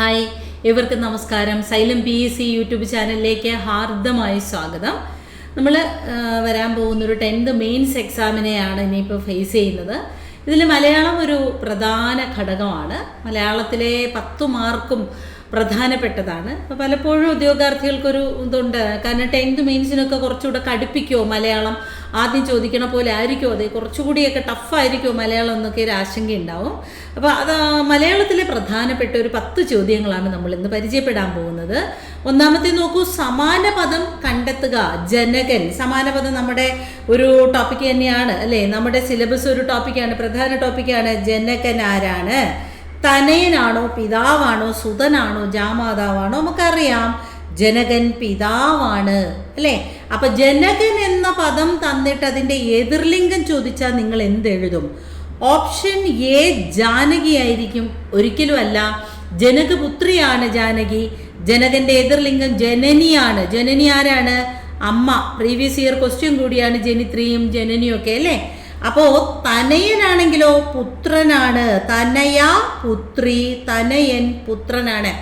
Hi. ഏവർക്കും നമസ്കാരം. Xylem P C YouTube ചാനലിലേക്ക് ഹാർദമായ സ്വാഗതം. നമ്മൾ വരാൻ പോകുന്ന ഒരു ടെൻത്ത് മെയിൻസ് എക്സാമിനെയാണ് ഇനിയിപ്പോൾ ഫേസ് ചെയ്യുന്നത്. ഇതിൽ മലയാളം ഒരു പ്രധാന ഘടകമാണ്. മലയാളത്തിലെ പത്തു മാർക്കും പ്രധാനപ്പെട്ടതാണ്. അപ്പോൾ പലപ്പോഴും ഉദ്യോഗാർത്ഥികൾക്കൊരു ഇതുണ്ട്. കാരണം ടെൻത്ത് മെയിൻസിനൊക്കെ കുറച്ചുകൂടെ കടുപ്പിക്കുമോ മലയാളം ആദ്യം ചോദിക്കണ പോലെ ആയിരിക്കുമോ അതെ കുറച്ചുകൂടിയൊക്കെ ടഫായിരിക്കുമോ മലയാളം എന്നൊക്കെ ഒരു ആശങ്കയുണ്ടാവും. അപ്പോൾ അത് മലയാളത്തിലെ പ്രധാനപ്പെട്ട ഒരു പത്ത് ചോദ്യങ്ങളാണ് നമ്മൾ ഇന്ന് പരിചയപ്പെടാൻ പോകുന്നത്. ഒന്നാമത്തെ നോക്കൂ സമാന പദം കണ്ടെത്തുക ജനകൻ. സമാന പദം നമ്മുടെ ഒരു ടോപ്പിക് തന്നെയാണ് അല്ലേ? നമ്മുടെ സിലബസ് ഒരു ടോപ്പിക്കാണ് പ്രധാന ടോപ്പിക്കാണ് ജനകൻ ആരാണ്? തനയനാണോ പിതാവാണോ സുതനാണോ ജാമാതാവാണോ നമുക്കറിയാം. ജനകൻ പിതാവാണ് അല്ലേ? അപ്പൊ ജനകൻ എന്ന പദം തന്നിട്ട് അതിന്റെ എതിർലിംഗം ചോദിച്ചാൽ നിങ്ങൾ എന്തെഴുതും? ഓപ്ഷൻ എ ജാനകി ആയിരിക്കും. ഒരിക്കലും അല്ല ജനകപുത്രിയാണ് ജാനകി. ജനകന്റെ എതിർലിംഗം ജനനിയാണ്. ജനനി ആരാണ്? അമ്മ. പ്രീവിയസ് ഇയർ ക്വസ്റ്റ്യൻ കൂടിയാണ് ജനിത്രിയും ജനനിയും ഒക്കെ അല്ലേ? അപ്പോ തനയനാണെങ്കിലോ പുത്രനാണ്. തനയ പുത്രി തനയൻ പുത്രനാണ്.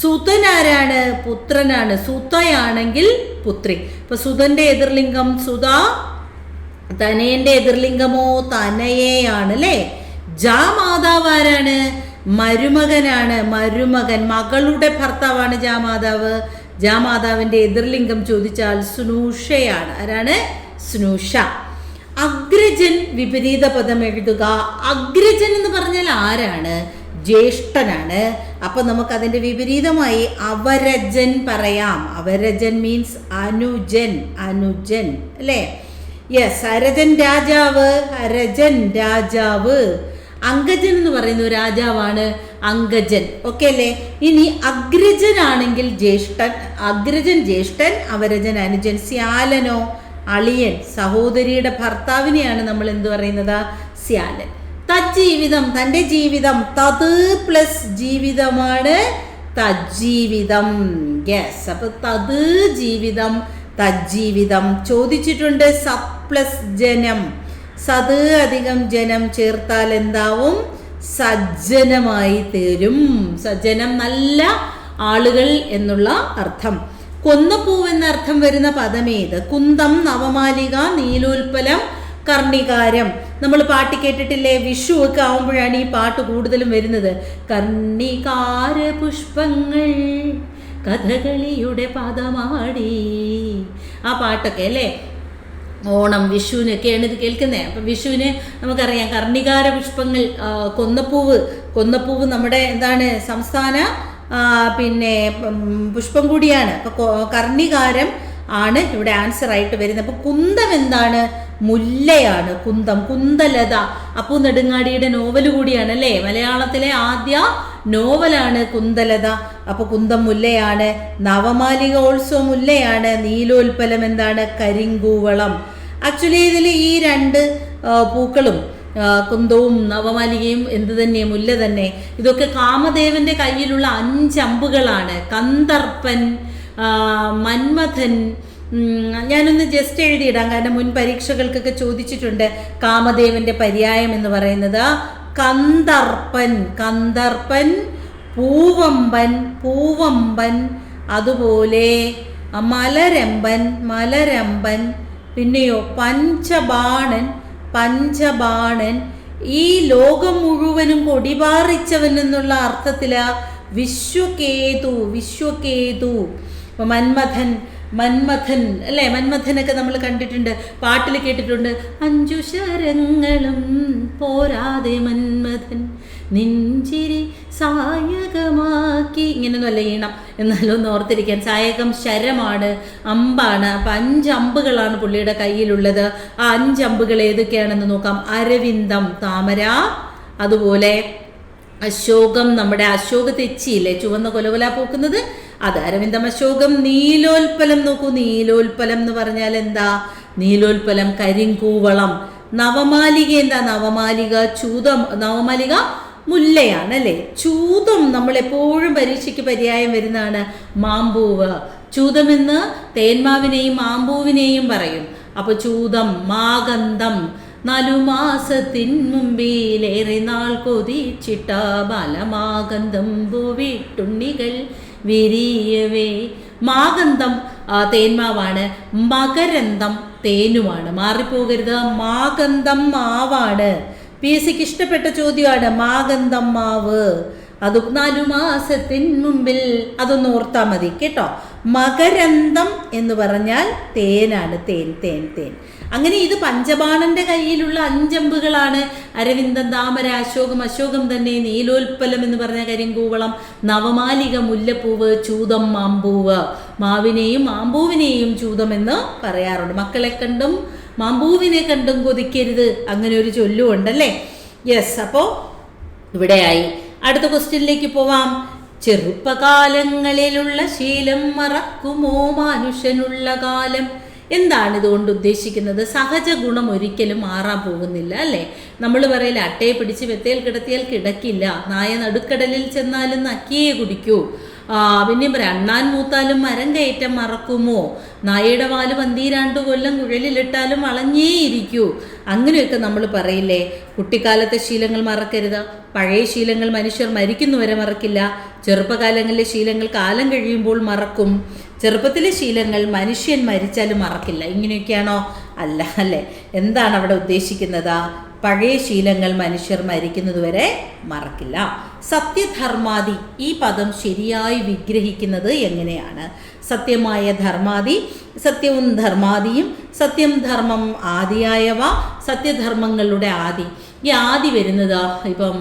സുതനാരാണ് പുത്രനാണ്. സുതയാണെങ്കിൽ പുത്രി. ഇപ്പൊ സുതന്റെ എതിർലിംഗം സുത തനയന്റെ എതിർലിംഗമോ തനയേയാണ് അല്ലേ ജാ മാതാവ് ആരാണ് മരുമകനാണ് മരുമകൻ. മകളുടെ ഭർത്താവാണ് ജാമാതാവ് ജാമാതാവിന്റെ എതിർലിംഗം ചോദിച്ചാൽ സ്നൂഷയാണ്. ആരാണ്? സ്നൂഷ. അഗ്രജൻ വിപരീത പദം എഴുതുക. അഗ്രജൻ എന്ന് പറഞ്ഞാൽ ആരാണ്? ജ്യേഷ്ഠനാണ്. അപ്പൊ നമുക്ക് അതിന്റെ വിപരീതമായി അവരജൻ പറയാം. അവരജൻ മീൻസ് അനുജൻ അനുജൻ അല്ലേ? യെസ് അരജൻ രാജാവ് അരജൻ രാജാവ്. അങ്കജൻ എന്ന് പറയുന്ന രാജാവാണ് അങ്കജൻ. ഓക്കെ അല്ലേ? ഇനി അഗ്രജൻ ആണെങ്കിൽ ജ്യേഷ്ഠൻ അഗ്രജൻ ജ്യേഷ്ഠൻ അവരജൻ അനുജൻ. സ്യാലനോ അളിയൻ സഹോദരിയുടെ ഭർത്താവിനെയാണ് നമ്മൾ എന്ത് പറയുന്നത്? സ്യാലൻ തജ്ജീവിതം തന്റെ ജീവിതം തത് പ്ലസ് ജീവിതമാണ് തജ്ജീവിതം. യെസ് അപ്പൊ തത് ജീവിതം തജ്ജീവിതം ചോദിച്ചിട്ടുണ്ട് സത് പ്ലസ് ജനം. സത് അധികം ജനം ചേർത്താൽ എന്താവും? സജ്ജനമായി തീരും. സജ്ജനം നല്ല ആളുകൾ എന്നുള്ള അർത്ഥം. കൊന്നപ്പൂവ് എന്ന അർത്ഥം വരുന്ന പദമേത് കുന്തം നവമാലിക നീലോൽപ്പലം കർണികാരം. നമ്മൾ പാട്ട് കേട്ടിട്ടില്ലേ? വിഷു ഒക്കെ ആവുമ്പോഴാണ് ഈ പാട്ട് കൂടുതലും വരുന്നത്. കർണികാര പുഷ്പങ്ങൾ കഥകളിയുടെ പദമാടി. ആ പാട്ടൊക്കെ അല്ലേ? ഓണം വിഷുവിനൊക്കെയാണ് ഇത് കേൾക്കുന്നത് അപ്പം വിഷുവിന് നമുക്കറിയാം കർണികാര പുഷ്പങ്ങൾ കൊന്നപ്പൂവ്. കൊന്നപ്പൂവ് നമ്മുടെ എന്താണ് സംസ്ഥാന പിന്നെ പുഷ്പം കൂടിയാണ് അപ്പോൾ കർണികാരം ആണ് ഇവിടെ ആൻസർ ആയിട്ട് വരുന്നത്. അപ്പോൾ കുന്തം എന്താണ്? മുല്ലയാണ് കുന്തം കുന്തലത. അപ്പു നെടുങ്ങാടിയുടെ നോവൽ കൂടിയാണ് അല്ലേ? മലയാളത്തിലെ ആദ്യ നോവലാണ് കുന്തലത. അപ്പോൾ കുന്തം മുല്ലയാണ്. നവമാലിക ഓൾസോ മുല്ലയാണ്. നീലോൽപ്പലം എന്താണ്? കരിങ്കൂവളം. ആക്ച്വലി ഇതിൽ ഈ രണ്ട് പൂക്കളും കുന്തവും നവമാലികയും എന്ത് തന്നെ മുല്ല തന്നെ. ഇതൊക്കെ കാമദേവന്റെ കയ്യിലുള്ള അഞ്ചമ്പുകളാണ് കന്തർപ്പൻ മന്മഥൻ ഞാനൊന്ന് ജസ്റ്റ് എഴുതിയിടാം കാരണം മുൻ പരീക്ഷകൾക്കൊക്കെ ചോദിച്ചിട്ടുണ്ട് കാമദേവന്റെ പര്യായം എന്ന് പറയുന്നത്. കന്തർപ്പൻ കന്തർപ്പൻ പൂവമ്പൻ പൂവമ്പൻ അതുപോലെ മലരമ്പൻ മലരമ്പൻ പിന്നെയോ പഞ്ചബാണൻ പഞ്ചബാണൻ ഈ ലോകം മുഴുവനും കൊടിപാറിച്ചവൻ എന്നുള്ള അർത്ഥത്തില വിശ്വകേതു വിശ്വകേതു. മന്മഥൻ മന്മഥൻ അല്ലേ? മന്മഥനൊക്കെ നമ്മൾ കണ്ടിട്ടുണ്ട് പാട്ടിൽ കേട്ടിട്ടുണ്ട്. അഞ്ചു ശരങ്ങളും പോരാതെ മന്മഥൻ നെഞ്ചിരി സായകമാക്കി. ഇങ്ങനെയൊന്നും അല്ല ഈണം. എന്നാലും ഓർത്തിരിക്കാൻ. സായകം ശരമാണ് അമ്പാണ്. അപ്പം അഞ്ച് അമ്പുകളാണ് പുള്ളിയുടെ കയ്യിലുള്ളത്. ആ അഞ്ച് അമ്പുകൾ ഏതൊക്കെയാണെന്ന് നോക്കാം. അരവിന്ദം താമര അതുപോലെ അശോകം. നമ്മുടെ അശോക തെച്ചിയില്ലേ? ചുവന്ന കൊലകൊല പൂക്കുന്നത്. അത് അരവിന്ദം അശോകം. നീലോൽപ്പലം നോക്കൂ. നീലോൽപ്പലം എന്ന് പറഞ്ഞാൽ എന്താ? നീലോൽപ്പലം കരിങ്കൂവളം. നവമാലിക എന്താ? നവമാലിക ചൂതം നവമാലിക മുല്ലയാണ് അല്ലേ ചൂതം നമ്മൾ എപ്പോഴും പരീക്ഷയ്ക്ക് പര്യായം വരുന്നതാണ് മാമ്പൂവ്. ചൂതമെന്ന് തേന്മാവിനെയും മാമ്പൂവിനെയും പറയും. അപ്പൊ ചൂതം മാഗന്ധം നാലു മാസത്തിൻ മുമ്പിലേറെ നാൾ കൊതിച്ചിട്ട ബാലമാകന്തം പൂവിട്ടുണ്ണികൾ വിരിയവേ. മാഗന്ധം തേന്മാവാണ്. മകരന്തം തേനുമാണ്. മാറിപ്പോകരുത്. മാഗന്ധം മാവാണ്. പി എസ് സിക്ക് ഇഷ്ടപ്പെട്ട ചോദ്യമാണ് മാഗന്ധം മാവ് അത് നാലു മാസത്തിന് മുമ്പിൽ അതൊന്ന് ഓർത്താൽ മതി കേട്ടോ. മകരന്തം എന്ന് പറഞ്ഞാൽ തേനാണ് തേൻ തേൻ തേൻ. അങ്ങനെ ഇത് പഞ്ചബാണന്റെ കയ്യിലുള്ള അഞ്ചമ്പുകളാണ്. അരവിന്ദൻ താമര അശോകം അശോകം തന്നെ നീലോൽപ്പലം എന്ന് പറഞ്ഞ കരിങ്കൂവളം നവമാലിക മുല്ലപ്പൂവ് ചൂതം മാമ്പൂവ്. മാവിനെയും മാമ്പൂവിനെയും ചൂതമെന്ന് പറയാറുണ്ട്. മക്കളെ കണ്ടും മാമ്പൂവിനെ കണ്ടും കൊതിക്കരുത്. അങ്ങനെ ഒരു ചൊല്ലും ഉണ്ടല്ലേ യെസ് അപ്പോൾ ഇവിടെയായി. അടുത്ത ക്വസ്റ്റ്യനിലേക്ക് പോവാം. ചെറുപ്പകാലങ്ങളിലുള്ള ശീലം മറക്കുമോ മനുഷ്യനുള്ള കാലം? എന്താണ് ഇതുകൊണ്ട് ഉദ്ദേശിക്കുന്നത്? സഹജ ഗുണം ഒരിക്കലും മാറാൻ പോകുന്നില്ല അല്ലേ? നമ്മൾ പറയില്ല അട്ടയെ പിടിച്ച് വെത്തയിൽ കിടത്തിയാൽ കിടക്കില്ല. നായ നടുക്കടലിൽ ചെന്നാലും നക്കിയേ കുടിക്കൂ. പിന്നെ പറയാം അണ്ണാൻ മൂത്താലും മരം കയറ്റം മറക്കുമോ? നായയുടെ വാൽ പന്തീരാണ്ട് കൊല്ലം കുഴലിലിട്ടാലും വളഞ്ഞേ ഇരിക്കൂ അങ്ങനെയൊക്കെ നമ്മൾ പറയില്ലേ? കുട്ടിക്കാലത്തെ ശീലങ്ങൾ മറക്കരുത്. പഴയ ശീലങ്ങൾ മനുഷ്യർ മരിക്കുന്നവരെ മറക്കില്ല. ചെറുപ്പകാലങ്ങളിലെ ശീലങ്ങൾ കാലം കഴിയുമ്പോൾ മറക്കും. ചെറുപ്പത്തിലെ ശീലങ്ങൾ മനുഷ്യൻ മരിച്ചാലും മറക്കില്ല. ഇങ്ങനെയൊക്കെയാണോ? അല്ല അല്ലേ? എന്താണ് അവിടെ ഉദ്ദേശിക്കുന്നത്? പഴയ ശീലങ്ങൾ മനുഷ്യർ മരിക്കുന്നതുവരെ മറക്കില്ല. സത്യധർമാദി ഈ പദം ശരിയായി വിഗ്രഹിക്കുന്നത് എങ്ങനെയാണ്? സത്യമായ ധർമാദി സത്യവും ധർമാദിയും സത്യം ധർമ്മം ആദിയായവ സത്യധർമ്മങ്ങളുടെ ആദി. ഈ ആദി വരുന്നത് ഇപ്പം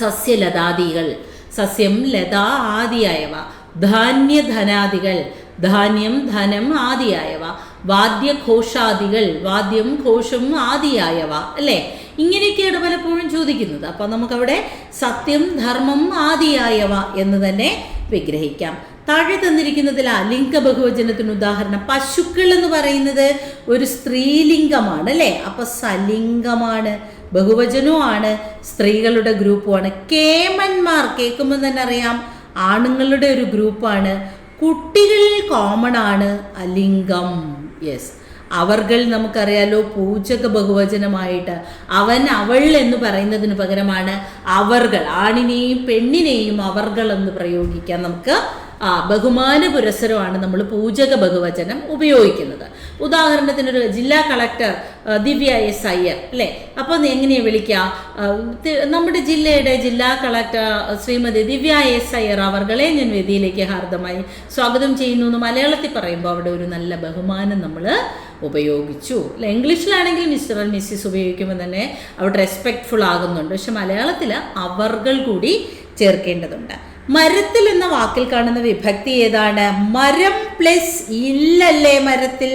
സസ്യലതാദികൾ സസ്യം ലത ആദിയായവ ധാന്യധനാദികൾ ധാന്യം ധനം ആദിയായവ വാദ്യഘോഷാദികൾ വാദ്യം ഘോഷം ആദിയായവ അല്ലേ? ഇങ്ങനെയൊക്കെയാണ് പലപ്പോഴും ചോദിക്കുന്നത്. അപ്പം നമുക്കവിടെ സത്യം ധർമ്മം ആദിയായവ എന്ന് തന്നെ വിഗ്രഹിക്കാം. താഴെ തന്നിരിക്കുന്നതിൽ ലിംഗബഹുവചനത്തിന് ഉദാഹരണം. പശുക്കൾ എന്ന് പറയുന്നത് ഒരു സ്ത്രീലിംഗമാണ് അല്ലേ? അപ്പൊ സലിംഗമാണ് ബഹുവചനവുമാണ് സ്ത്രീകളുടെ ഗ്രൂപ്പുമാണ്. കേമന്മാർ കേൾക്കുമ്പോൾ തന്നെ അറിയാം ആണുങ്ങളുടെ ഒരു ഗ്രൂപ്പാണ് കുട്ടികൾ കോമൺ ആണ് അലിംഗം. യെസ് അവർകൾ നമുക്കറിയാലോ പൂജക ബഹുവചനമായിട്ട് അവൻ അവൾ എന്ന് പറയുന്നതിന് പകരമാണ് അവർകൾ. ആണിനെയും പെണ്ണിനെയും അവർകൾ എന്ന് പ്രയോഗിക്കാൻ നമുക്ക്. ആ ബഹുമാന പുരസരമാണ് നമ്മൾ പൂജക ബഹുവചനം ഉപയോഗിക്കുന്നത്. ഉദാഹരണത്തിന് ഒരു ജില്ലാ കളക്ടർ ദിവ്യ എസ് അയ്യർ അല്ലേ? അപ്പോൾ എങ്ങനെയാണ് വിളിക്കുക നമ്മുടെ ജില്ലയുടെ ജില്ലാ കളക്ടർ ശ്രീമതി ദിവ്യ എസ് അയ്യർ അവർകളെ ഞാൻ വേദിയിലേക്ക് ഹാർദമായി സ്വാഗതം ചെയ്യുന്നു എന്ന് മലയാളത്തിൽ പറയുമ്പോൾ അവിടെ ഒരു നല്ല ബഹുമാനം നമ്മൾ ഉപയോഗിച്ചു. അല്ലെ? ഇംഗ്ലീഷിലാണെങ്കിൽ മിസ്റ്റർ ആൻഡ് മിസ്സിസ് ഉപയോഗിക്കുമ്പോൾ തന്നെ അവിടെ റെസ്പെക്ട്ഫുൾ ആകുന്നുണ്ട്. പക്ഷെ മലയാളത്തിൽ അവർകൾ കൂടി ചേർക്കേണ്ടതുണ്ട്. മരത്തിൽ എന്ന വാക്കിൽ കാണുന്ന വിഭക്തി ഏതാണ്? മരം പ്ലസ് ഇല്ലല്ലേ മരത്തിൽ?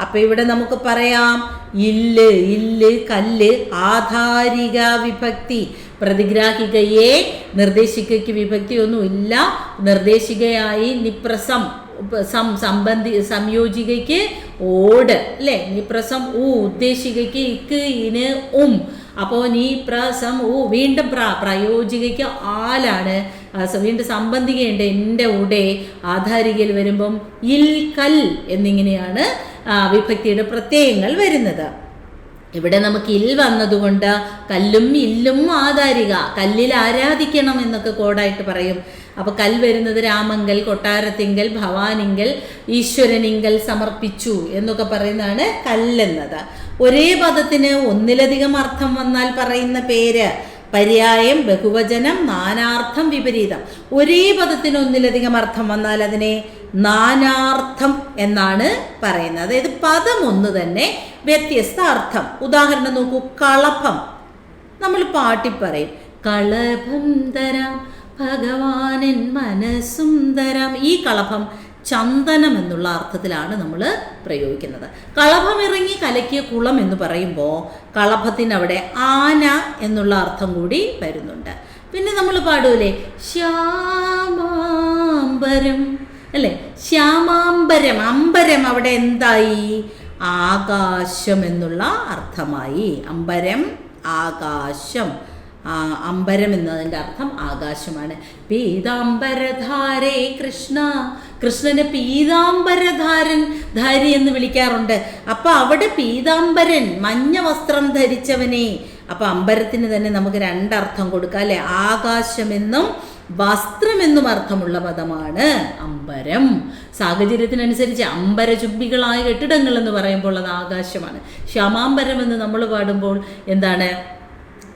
അപ്പൊ ഇവിടെ നമുക്ക് പറയാം ഇല്ല് ഇല്ല് കല്ല് ആധാരിക വിഭക്തി. പ്രതിഗ്രാഹികയെ നിർദ്ദേശികയ്ക്ക് വിഭക്തിയൊന്നുമില്ല. നിർദ്ദേശികയായി നിപ്രസം സം സംബന്ധി സംയോജികയ്ക്ക് ഓട് അല്ലേ? നിപ്രസം ഉ ഉദ്ദേശികയ്ക്ക് ഇക്ക് ഇന് ഉം. അപ്പോൾ നീ പ്രസം ഉ വീണ്ടും പ്ര പ്രയോജികയ്ക്ക് ആലാണ്. വീണ്ടും സംബന്ധികയുണ്ട്. എന്റെ ഉടെ ആധാരികയിൽ വരുമ്പം ഇൽ കൽ എന്നിങ്ങനെയാണ് വിഭക്തിയുടെ പ്രത്യയങ്ങൾ വരുന്നത്. ഇവിടെ നമുക്ക് ഇൽ വന്നതുകൊണ്ട് കല്ലും ഇല്ലും ആധാരിക കല്ലിൽ ആരാധിക്കണം എന്നൊക്കെ കോഡായിട്ട് പറയും. അപ്പൊ കൽ വരുന്നത് രാമങ്കൽ കൊട്ടാരത്തിങ്കൽ ഭവാനിങ്കൽ ഈശ്വരനിങ്കൽ സമർപ്പിച്ചു എന്നൊക്കെ പറയുന്നതാണ് കല്ലെന്നത്. ഒരേ പദത്തിന് ഒന്നിലധികം അർത്ഥം വന്നാൽ പറയുന്ന പേര് പര്യായം ബഹുവചനം നാനാർത്ഥം വിപരീതം. ഒരേ പദത്തിന് ഒന്നിലധികം അർത്ഥം വന്നാൽ അതിനെ നാനാർത്ഥം എന്നാണ് പറയുന്നത്. അതായത് പദം ഒന്ന് തന്നെ വ്യത്യസ്ത അർത്ഥം. ഉദാഹരണം നോക്കൂ കളഭം. നമ്മൾ പാട്ടി പറയും കളഭം തരാം ഭഗവാനൻ മനസ്സും തരാം. ഈ കളഭം ചന്ദനം എന്നുള്ള അർത്ഥത്തിലാണ് നമ്മൾ പ്രയോഗിക്കുന്നത്. കളഭമിറങ്ങി കലക്കിയ കുളം എന്ന് പറയുമ്പോൾ കളഭത്തിനവിടെ ആന എന്നുള്ള അർത്ഥം കൂടി വരുന്നുണ്ട്. പിന്നെ നമ്മൾ പാടൂലേ ശ്യാമാംബരം. അല്ലേ? ശ്യാമാംബരം. അമ്പരം അവിടെ എന്തായി? ആകാശം എന്നുള്ള അർത്ഥമായി. അമ്പരം ആകാശം. അമ്പരം എന്നതിന്റെ അർത്ഥം ആകാശമാണ്. പീതാംബരധാരേ കൃഷ്ണ. കൃഷ്ണനെ പീതാംബരധാരൻ ധാരി എന്ന് വിളിക്കാറുണ്ട്. അപ്പൊ അവിടെ പീതാംബരൻ മഞ്ഞ വസ്ത്രം ധരിച്ചവനെ. അപ്പൊ അമ്പരത്തിന് തന്നെ നമുക്ക് രണ്ടർത്ഥം കൊടുക്കാം അല്ലെ? ആകാശമെന്നും വസ്ത്രമെന്നും അർത്ഥമുള്ള പദമാണ് അമ്പരം. സാഹചര്യത്തിനനുസരിച്ച് അമ്പരചുംബികളായ കെട്ടിടങ്ങൾ എന്ന് പറയുമ്പോൾ അത് ആകാശമാണ്. ശ്യാമാംബരം എന്ന് നമ്മൾ പാടുമ്പോൾ എന്താണ്?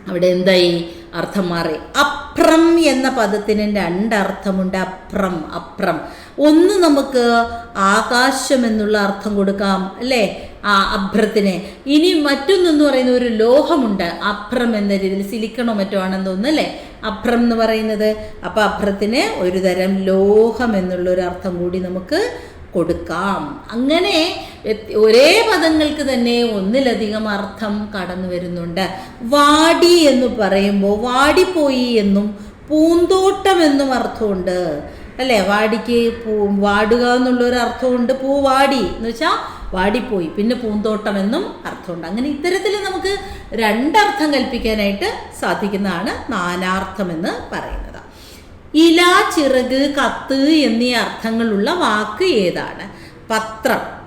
അവിടെ എന്തായി? അർത്ഥം മാറി. അപ്രം എന്ന പദത്തിന് രണ്ടർത്ഥമുണ്ട്. അപ്രം അപ്രം. ഒന്ന് നമുക്ക് ആകാശം എന്നുള്ള അർത്ഥം കൊടുക്കാം അല്ലേ? ആ അഭ്രത്തിന്. ഇനി മറ്റൊന്നെന്ന് പറയുന്ന ഒരു ലോഹമുണ്ട്. അപ്രം എന്ന രീതിയിൽ സിലിക്കണോ മറ്റോ ആണെന്ന് തോന്നുന്നു അല്ലേ? അപ്രം എന്ന് പറയുന്നത്. അപ്പൊ അഭ്രത്തിന് ഒരു തരം ലോഹം എന്നുള്ള ഒരു അർത്ഥം കൂടി നമുക്ക് കൊടുക്കാം. അങ്ങനെ ഒരേ പദങ്ങൾക്ക് തന്നെ ഒന്നിലധികം അർത്ഥം കടന്നു വരുന്നുണ്ട്. വാടി എന്ന് പറയുമ്പോൾ വാടിപ്പോയി എന്നും പൂന്തോട്ടം എന്നും അർത്ഥമുണ്ട്. അല്ലേ? വാടിക്ക് പൂ വാടുക എന്നുള്ളൊരു അർത്ഥമുണ്ട്. പൂ വാടി എന്ന് വെച്ചാൽ വാടിപ്പോയി. പിന്നെ പൂന്തോട്ടം എന്നും അർത്ഥമുണ്ട്. അങ്ങനെ ഇത്തരത്തിൽ നമുക്ക് രണ്ടർത്ഥം കൽപ്പിക്കാനായിട്ട് സാധിക്കുന്നതാണ് നാനാർത്ഥം എന്ന് പറയുന്നത്. ഇല ചിറക് കത്ത് എന്നീ അർത്ഥങ്ങളുള്ള വാക്ക് ഏതാണ്? പത്രം.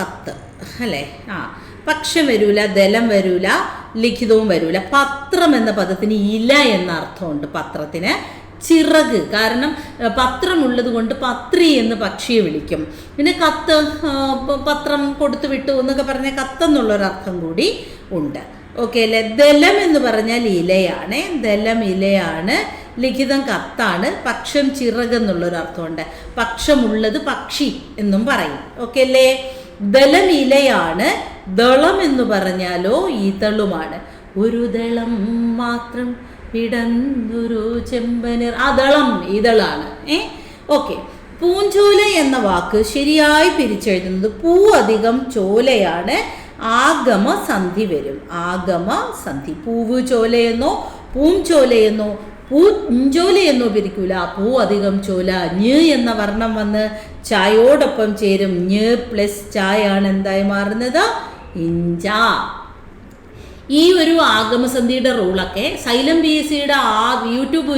കത്ത്. അല്ലേ? ആ. പക്ഷം വരൂല ദലം വരൂല ലിഖിതവും വരൂല. പത്രം എന്ന പദത്തിന് ഇല എന്ന അർത്ഥമുണ്ട് പത്രത്തിന്. ചിറക്. കാരണം പത്രം പത്രമുള്ളത് കൊണ്ട് പത്രി എന്ന് പക്ഷിയെ വിളിക്കും. പിന്നെ കത്ത് പത്രം കൊടുത്തു വിട്ടു എന്നൊക്കെ പറഞ്ഞ കത്തെന്നുള്ളൊരർത്ഥം കൂടി ഉണ്ട്. ഓക്കെ അല്ലേ? ദലം എന്ന് പറഞ്ഞാൽ ഇലയാണ്. ദലം ഇലയാണ്. ലിഖിതം കത്താണ് പക്ഷം ചിറക് എന്നുള്ളൊരു അർത്ഥമുണ്ട്. പക്ഷമുള്ളത് പക്ഷി എന്നും പറയും. ഓക്കെ അല്ലേ? ദലം ഇലയാണ് ദളം എന്ന് പറഞ്ഞാലോ ഇതളുമാണ് ഒരു ദളം മാത്രം വിടന്നൊരു ചെമ്പനർ. ആ ദളം ഇതളാണ് ഏ? ഓക്കെ പൂഞ്ചോല എന്ന വാക്ക് ശരിയായി പിരിച്ചെഴുതുന്നത് പൂ അധികം ചോലയാണ്. ആഗമ സന്ധി വരും. ആഗമ സന്ധി പൂവ് ചോലയെന്നോ പൂഞ്ചോലയെന്നോ എന്ന് ഉപയോഗിക്കൂല പൂ അധികം ചോല. ഞ് എന്ന വർണം വന്ന് ചായയോടൊപ്പം ചേരും. ഞ് പ്ലസ് ചായ ആണ് എന്തായി മാറുന്നത്? ഇഞ്ച. ഈ ഒരു ആഗമസന്ധിയുടെ റൂളൊക്കെ സൈലം ബി എസ് സിയുടെ ആ യൂട്യൂബ്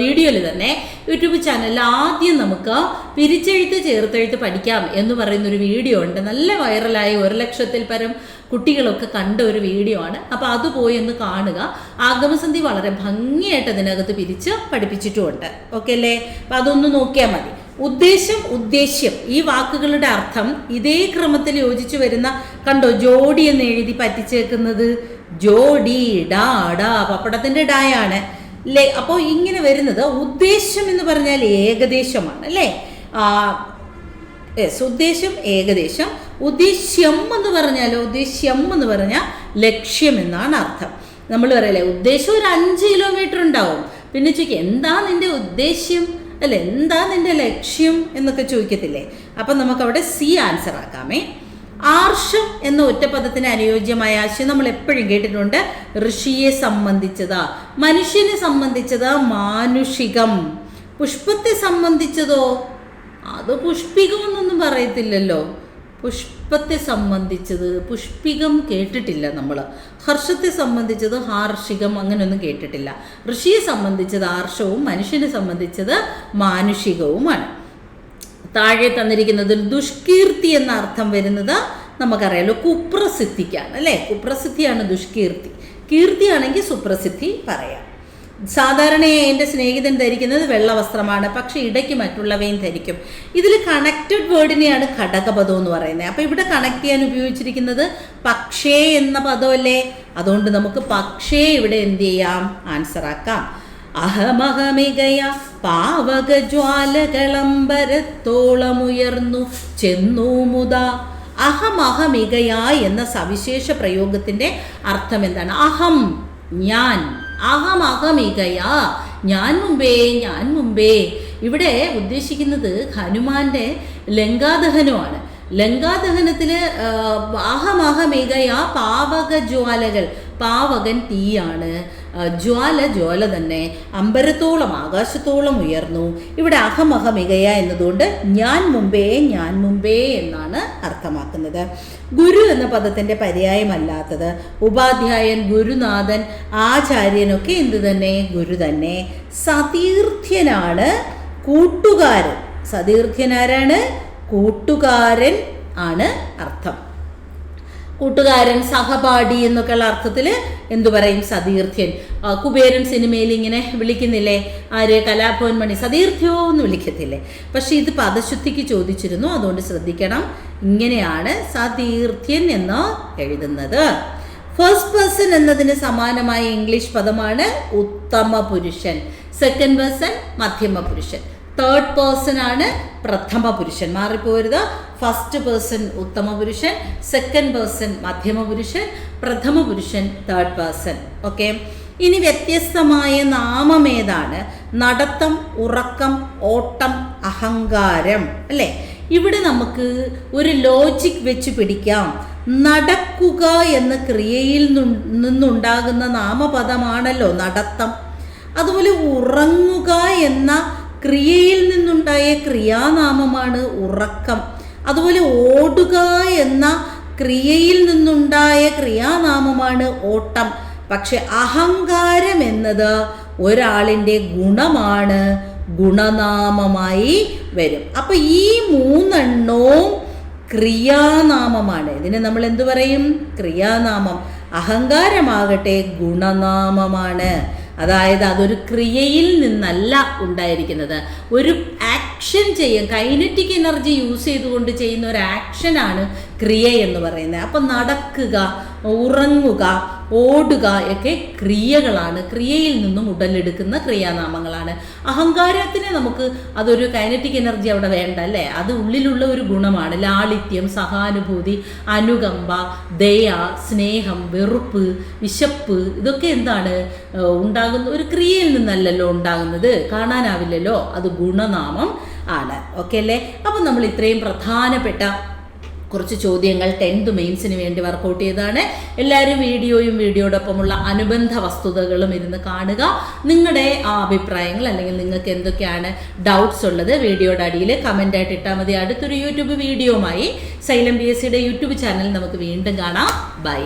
വീഡിയോയിൽ തന്നെ യൂട്യൂബ് ചാനലിൽ ആദ്യം നമുക്ക് പിരിച്ചെഴുത്ത് ചേർത്തെഴുത്ത് പഠിക്കാം എന്ന് പറയുന്ന ഒരു വീഡിയോ ഉണ്ട്. നല്ല വൈറലായി ഒരു ലക്ഷത്തിൽ പരം കുട്ടികളൊക്കെ കണ്ട ഒരു വീഡിയോ ആണ്. അപ്പോൾ അത് പോയി ഒന്ന് കാണുക. ആഗമസന്ധി വളരെ ഭംഗിയായിട്ട് അതിനകത്ത് പിരിച്ച് പഠിപ്പിച്ചിട്ടുമുണ്ട്. ഓക്കെ അല്ലേ? അപ്പം അതൊന്ന് നോക്കിയാൽ മതി. ഉദ്ദേശം ഉദ്ദേശ്യം. ഈ വാക്കുകളുടെ അർത്ഥം ഇതേ ക്രമത്തിൽ യോജിച്ചു വരുന്ന കണ്ടോ ജോഡി എന്ന് എഴുതി പറ്റിച്ചേക്കുന്നത് ജോഡി ഡാ ഡാ പപ്പടത്തിന്റെ ഡായാണ്. ലേ അപ്പോൾ ഇങ്ങനെ വരുന്നത് ഉദ്ദേശം എന്ന് പറഞ്ഞാൽ ഏകദേശമാണ് അല്ലേ? യെസ് ഉദ്ദേശം ഏകദേശം. ഉദ്ദേശ്യം എന്ന് പറഞ്ഞാലോ ഉദ്ദേശ്യം എന്ന് പറഞ്ഞാൽ ലക്ഷ്യം എന്നാണ് അർത്ഥം. നമ്മൾ പറയല്ലേ ഉദ്ദേശം ഒരു അഞ്ച് കിലോമീറ്റർ ഉണ്ടാവും. പിന്നെ ചോദിക്കുക എന്താ നിന്റെ ഉദ്ദേശ്യം? അല്ല? എന്താ നിന്റെ ലക്ഷ്യം എന്നൊക്കെ ചോദിക്കത്തില്ലേ? അപ്പം നമുക്ക് അവിടെ സി ആൻസർ ആക്കാമേ. ആർഷം എന്ന ഒറ്റപ്പദത്തിന് അനുയോജ്യമായ ആശയം നമ്മൾ എപ്പോഴും കേട്ടിട്ടുണ്ട്. ഋഷിയെ സംബന്ധിച്ചതാ മനുഷ്യനെ സംബന്ധിച്ചത് മാനുഷികം. പുഷ്പത്തെ സംബന്ധിച്ചതോ? അത് പുഷ്പികമെന്നൊന്നും പറയത്തില്ലല്ലോ. പുഷ്പത്തെ സംബന്ധിച്ചത് പുഷ്പികം കേട്ടിട്ടില്ല നമ്മൾ ഹർഷത്തെ സംബന്ധിച്ചത് ഹാർഷികം അങ്ങനെയൊന്നും കേട്ടിട്ടില്ല. ഋഷിയെ സംബന്ധിച്ചത് ആർഷവും മനുഷ്യനെ സംബന്ധിച്ചത് മാനുഷികവുമാണ്. താഴെ തന്നിരിക്കുന്നതിൽ ദുഷ്കീർത്തി എന്ന അർത്ഥം വരുന്നത് നമുക്കറിയാലോ കുപ്രസിദ്ധിക്കാണ് അല്ലേ? കുപ്രസിദ്ധിയാണ് ദുഷ്കീർത്തി. കീർത്തിയാണെങ്കിൽ സുപ്രസിദ്ധി പറയാം. സാധാരണയായി എന്റെ സ്നേഹിതൻ ധരിക്കുന്നത് വെള്ള വസ്ത്രമാണ് പക്ഷേ ഇടയ്ക്ക് മറ്റുള്ളവയും ധരിക്കും. ഇതിൽ കണക്റ്റഡ് വേർഡിനെയാണ് ഘടകപദം എന്ന് പറയുന്നത്. അപ്പോൾ ഇവിടെ കണക്ട് ചെയ്യാൻ ഉപയോഗിച്ചിരിക്കുന്നത് പക്ഷേ എന്ന പദമല്ലേ? അതുകൊണ്ട് നമുക്ക് പക്ഷേ ഇവിടെ എന്ത് ചെയ്യാം? ആൻസർ ആക്കാം. അഹമഹമികയ പാവകജ്വാലകളമ്പരത്തോളമുയർന്നു ചെന്നു മുത. അഹമഹമികയ എന്ന സവിശേഷ പ്രയോഗത്തിന്റെ അർത്ഥം എന്താണ്? അഹം ഞാൻ. അഹം അഹമികയാ ഞാൻ മുമ്പേ ഞാൻ മുമ്പേ. ഇവിടെ ഉദ്ദേശിക്കുന്നത് ഹനുമാന്റെ ലങ്കാദഹനമാണ്. ലങ്കാദഹനത്തിൽ അഹമഹമികയ പാവക ജ്വാലകൾ പാവകൻ തീയാണ്. ജ്വാല ജ്വാല തന്നെ അമ്പരത്തോളം ആകാശത്തോളം ഉയർന്നു. ഇവിടെ അഹമഹമികയ എന്നതുകൊണ്ട് ഞാൻ മുമ്പേ ഞാൻ മുമ്പേ എന്നാണ് അർത്ഥമാക്കുന്നത്. ഗുരു എന്ന പദത്തിന്റെ പര്യായമല്ലാത്തത്. ഉപാധ്യായൻ ഗുരുനാഥൻ ആചാര്യനൊക്കെ എന്ത് തന്നെ? ഗുരു തന്നെ. സതീർത്ഥ്യനാണ് കൂട്ടുകാരൻ. സതീർത്ഥ്യനാരാണ് കൂട്ടുകാരൻ ആണ് അർത്ഥം. കൂട്ടുകാരൻ സഹപാഠി എന്നൊക്കെയുള്ള അർത്ഥത്തിൽ എന്തു പറയും സതീർത്ഥ്യൻ. കുബേരൻ സിനിമയിൽ ഇങ്ങനെ വിളിക്കുന്നില്ലേ? ആര്? കലാഭവൻ മണി സതീർത്ഥ്യോ എന്ന് വിളിക്കത്തില്ലേ? പക്ഷേ ഇത് പദശുദ്ധിക്ക് ചോദിച്ചിരുന്നു. അതുകൊണ്ട് ശ്രദ്ധിക്കണം. ഇങ്ങനെയാണ് സതീർത്ഥ്യൻ എന്ന് എഴുതുന്നത്. ഫസ്റ്റ് പേഴ്സൺ എന്നതിന് സമാനമായ ഇംഗ്ലീഷ് പദമാണ് ഉത്തമ പുരുഷൻ. സെക്കൻഡ് പേഴ്സൺ മധ്യമ പുരുഷൻ. തേർഡ് പേഴ്സൺ ആണ് പ്രഥമ പുരുഷൻ. മാറിപ്പോരുത്. ഫസ്റ്റ് പേഴ്സൺ ഉത്തമ പുരുഷൻ സെക്കൻഡ് പേഴ്സൺ മധ്യമ പുരുഷൻ പ്രഥമ പുരുഷൻ തേർഡ് പേഴ്സൺ ഓക്കെ ഇനി വ്യത്യസ്തമായ നാമം ഏതാണ്? നടത്തം ഉറക്കം ഓട്ടം അഹങ്കാരം. അല്ലേ? ഇവിടെ നമുക്ക് ഒരു ലോജിക് വെച്ച് പിടിക്കാം. നടക്കുക എന്ന ക്രിയയിൽ നിന്നുണ്ടാകുന്ന നാമപദമാണല്ലോ നടത്തം. അതുപോലെ ഉറങ്ങുക എന്ന ക്രിയയിൽ നിന്നുണ്ടായ ക്രിയാനാമമാണ് ഉറക്കം. അതുപോലെ ഓടുക എന്ന ക്രിയയിൽ നിന്നുണ്ടായ ക്രിയാനാമമാണ് ഓട്ടം. പക്ഷെ അഹങ്കാരം എന്നത് ഒരാളിന്റെ ഗുണമാണ്. ഗുണനാമമായി വരും. അപ്പൊ ഈ മൂന്നെണ്ണവും ക്രിയാനാമമാണ്. ഇതിനെ നമ്മൾ എന്തു പറയും? ക്രിയാനാമം. അഹങ്കാരമാകട്ടെ ഗുണനാമമാണ്. അതായത് അതൊരു ക്രിയയിൽ നിന്നല്ല ഉണ്ടായിരിക്കുന്നത്. ഒരു ആക്ഷൻ ചെയ്യാൻ കൈനറ്റിക് എനർജി യൂസ് ചെയ്തുകൊണ്ട് ചെയ്യുന്ന ഒരു ആക്ഷനാണ് ക്രിയ എന്ന് പറയുന്നത്. അപ്പം നടക്കുക ഉറങ്ങുക ഓടുക ഒക്കെ ക്രിയകളാണ്. ക്രിയയിൽ നിന്നും ഉടലെടുക്കുന്ന ക്രിയാനാമങ്ങളാണ്. അഹങ്കാരത്തിന് നമുക്ക് അതൊരു കൈനറ്റിക് എനർജി അവിടെ വേണ്ട അല്ലേ? അത് ഉള്ളിലുള്ള ഒരു ഗുണമാണ്. ലാളിത്യം സഹാനുഭൂതി അനുകമ്പ ദയ സ്നേഹം വെറുപ്പ് വിശപ്പ് ഇതൊക്കെ എന്താണ്? ഉണ്ടാകുന്ന ഒരു ക്രിയയിൽ നിന്നല്ലല്ലോ ഉണ്ടാകുന്നത്. കാണാനാവില്ലല്ലോ. അത് ഗുണനാമം ആണ്. ഓക്കെ അല്ലേ? അപ്പം നമ്മൾ ഇത്രയും പ്രധാനപ്പെട്ട കുറച്ച് ചോദ്യങ്ങൾ ടെൻത്ത് മെയിൻസിന് വേണ്ടി വർക്കൗട്ട് ചെയ്തതാണ്. എല്ലാവരും വീഡിയോയും വീഡിയോടൊപ്പമുള്ള അനുബന്ധ വസ്തുതകളും ഇരുന്ന് കാണുക. നിങ്ങളുടെ ആ അഭിപ്രായങ്ങൾ അല്ലെങ്കിൽ നിങ്ങൾക്ക് എന്തൊക്കെയാണ് ഡൗട്ട്സ് ഉള്ളത് വീഡിയോയുടെ അടിയിൽ കമന്റായിട്ട് ഇട്ടാൽ മതി. അടുത്തൊരു യൂട്യൂബ് വീഡിയോയുമായി സൈലം ബി എസ് സിയുടെ യൂട്യൂബ് ചാനൽ നമുക്ക് വീണ്ടും കാണാം. ബൈ